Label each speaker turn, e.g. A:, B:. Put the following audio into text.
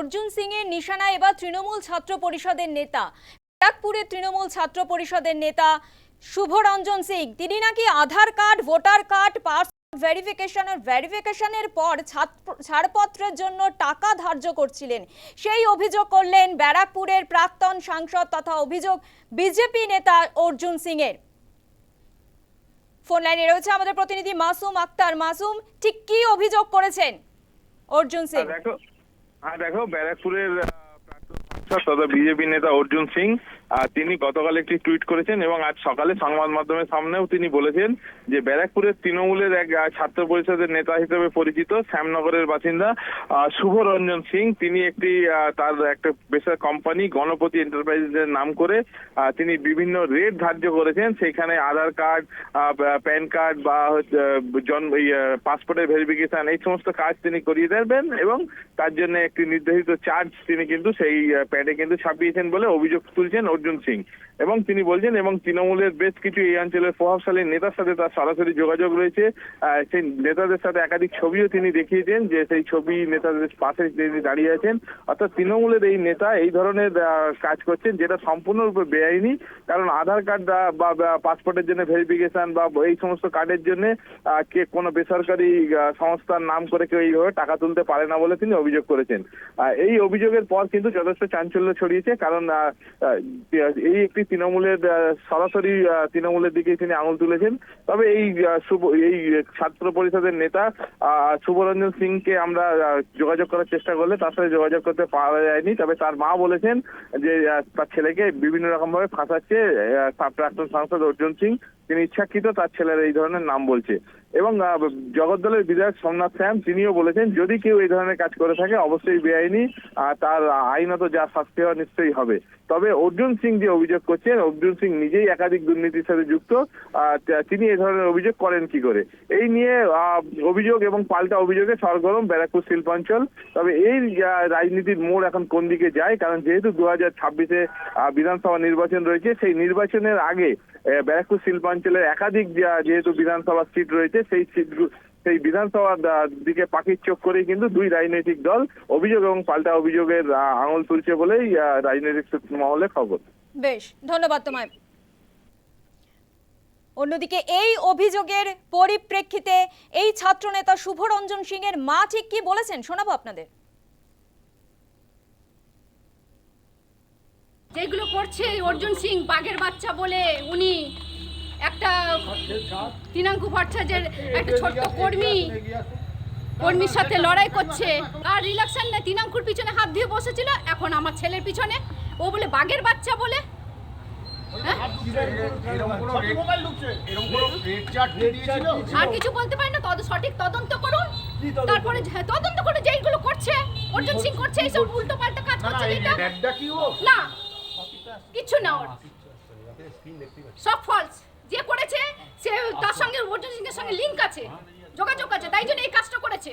A: অর্জুন সিং এর নিশানা এবার তৃণমূল ছাত্র পরিষদের নেতা। ব্যারাকপুরের তৃণমূল ছাত্র পরিষদের নেতা শুভরঞ্জন সিং। তিনি নাকি Aadhaar card, voter card pass ভেরিফিকেশনের ভেরিফিকেশনের পর ছাড়পত্রের জন্য টাকা ধার্য করছিলেন। সেই অভিযোগ করলেন ব্যারাকপুরের প্রাক্তন সাংসদ তথা অভিযোগ বিজেপি নেতা অর্জুন সিং এর। ফোন লাইনে রয়েছে আমাদের প্রতিনিধি মাসুম আক্তার। মাসুম, ঠিক কি অভিযোগ করেছেন অর্জুন সিং?
B: দেখো আর দেখো ব্যারাকপুরের প্রাক্তন সাংসদ তথা বিজেপি নেতা অর্জুন সিং তিনি গতকাল একটি টুইট করেছেন এবং আজ সকালে সংবাদ মাধ্যমের সামনেও তিনি বলেছেন যে ব্যারাকপুরের তৃণমূলের এক ছাত্র পরিষদের নেতা হিসেবে পরিচিত শ্যামনগরের বাসিন্দা আহ, শুভরঞ্জন সিং। তিনি একটি তার একটা বেসর কোম্পানি গণপতি এন্টারপ্রাইজের নাম করে তিনি বিভিন্ন রেট ধার্য করেছেন। সেখানে আধার কার্ড প্যান কার্ড বা জন্ম পাসপোর্টের ভেরিফিকেশন এই সমস্ত কাজ তিনি করিয়ে দেবেন এবং তার জন্য একটি নির্ধারিত চার্জ তিনি কিন্তু সেই প্যাডে কিন্তু ছাপিয়েছেন বলে অভিযোগ তুলছেন অর্জুন সিং। এবং তিনি বলছেন, এবং তৃণমূলের বেশ কিছু এই অঞ্চলের প্রভাবশালী নেতার সাথে তার সরাসরি যোগাযোগ রয়েছে। সেই নেতাদের সাথে একাধিক ছবিও তিনি দেখিয়েছেন, যে সেই ছবি নেতাদের পাশে তিনি দাঁড়িয়ে আছেন। অর্থাৎ তৃণমূলের এই নেতা এই ধরনের কাজ করছেন, যেটা সম্পূর্ণরূপে বেআইনি। কারণ আধার কার্ড বা পাসপোর্টের জন্য ভেরিফিকেশন, বা, এই সমস্ত কার্ডের জন্য কে কোনো বেসরকারি সংস্থার নাম করে কেউ এইভাবে টাকা তুলতে পারে না বলে তিনি অভিযোগ করেছেন। এই অভিযোগের পর কিন্তু যথেষ্ট চাঞ্চল্য ছড়িয়েছে, কারণ এই একটি তৃণমূলের সরাসরি তৃণমূলের দিকে তিনি আঙুল তুলেছেন। তবে এই শুভ, এই ছাত্র পরিষদের নেতা শুভরঞ্জন সিংকে আমরা যোগাযোগ করার চেষ্টা করলে তার সাথে যোগাযোগ করতে পারা যায়নি। তবে তার মা বলেছেন যে তার ছেলেকে বিভিন্ন রকম ভাবে ফাঁসাচ্ছে প্রাক্তন সাংসদ অর্জুন সিং। তিনি ইচ্ছাকৃত তার ছেলের এই ধরনের নাম বলছে। এবং জগদ্দলের বিধায়ক সোমনাথ শ্যাম তিনিও বলেছেন, যদি কেউ এই ধরনের কাজ করে থাকে, অবশ্যই বেআইনি তার আইনত যা শাস্তি হওয়া নিশ্চয়ই হবে। তবে অর্জুন সিং যে অভিযোগ করছেন, অর্জুন সিং নিজেই একাধিক দুর্নীতির সাথে যুক্ত তিনি এই ধরনের অভিযোগ করেন কি করে? এই নিয়ে অভিযোগ এবং পাল্টা অভিযোগে সরগরম ব্যারাকপুর শিল্পাঞ্চল। তবে এই রাজনীতির মোড় এখন কোন দিকে যায়? কারণ যেহেতু দু হাজার ছাব্বিশে বিধানসভা নির্বাচন রয়েছে, সেই নির্বাচনের আগে ব্যারাকপুর শিল্পাঞ্চলের একাধিক যেহেতু বিধানসভা সিট রয়েছে, সেই সিট সেই বিধানসভার দিকে পাখির চোখ করেই কিন্তু দুই রাজনৈতিক দল অভিযোগ এবং পাল্টা অভিযোগের আঙুল তুলছে বলেই রাজনৈতিক মহলে খবর।
A: বেশ, ধন্যবাদ তোমায়। অন্যদিকে এই অভিযোগের পরিপ্রেক্ষিতে এই ছাত্রনেতা শুভরঞ্জন সিং এর মা ঠিক কি বলেছেন শোনাবো আপনাদের।
C: যেগুলো করছে অর্জুন সিং বাঘের বাচ্চা বলে উনি একটা তৃণাঙ্কু ভট্টাচার্যের একটা ছোট্ট কর্মী কর্মীর সাথে লড়াই করছে আর রিলাক্সান না তৃণাঙ্কুর পিছনে হাত দিয়ে বসেছিল এখন আমার ছেলের পিছনে ও বলে বাঘের বাচ্চা বলে হ্যাঁ? আর কিছু বলতে পারি না তদ সঠিক তদন্ত করুন তারপরে যে- তদন্ত করে যেইগুলো করছে অর্জুন সিং করছে এইসব উল্টো পাল্টা কাজ করছে? না কিছু না ওর। সব ফলস যে করেছে সে তার সঙ্গে অর্জুন সিং এর সঙ্গে লিঙ্ক আছে যোগাযোগ আছে তাই জন্য এই কাজটা করেছে।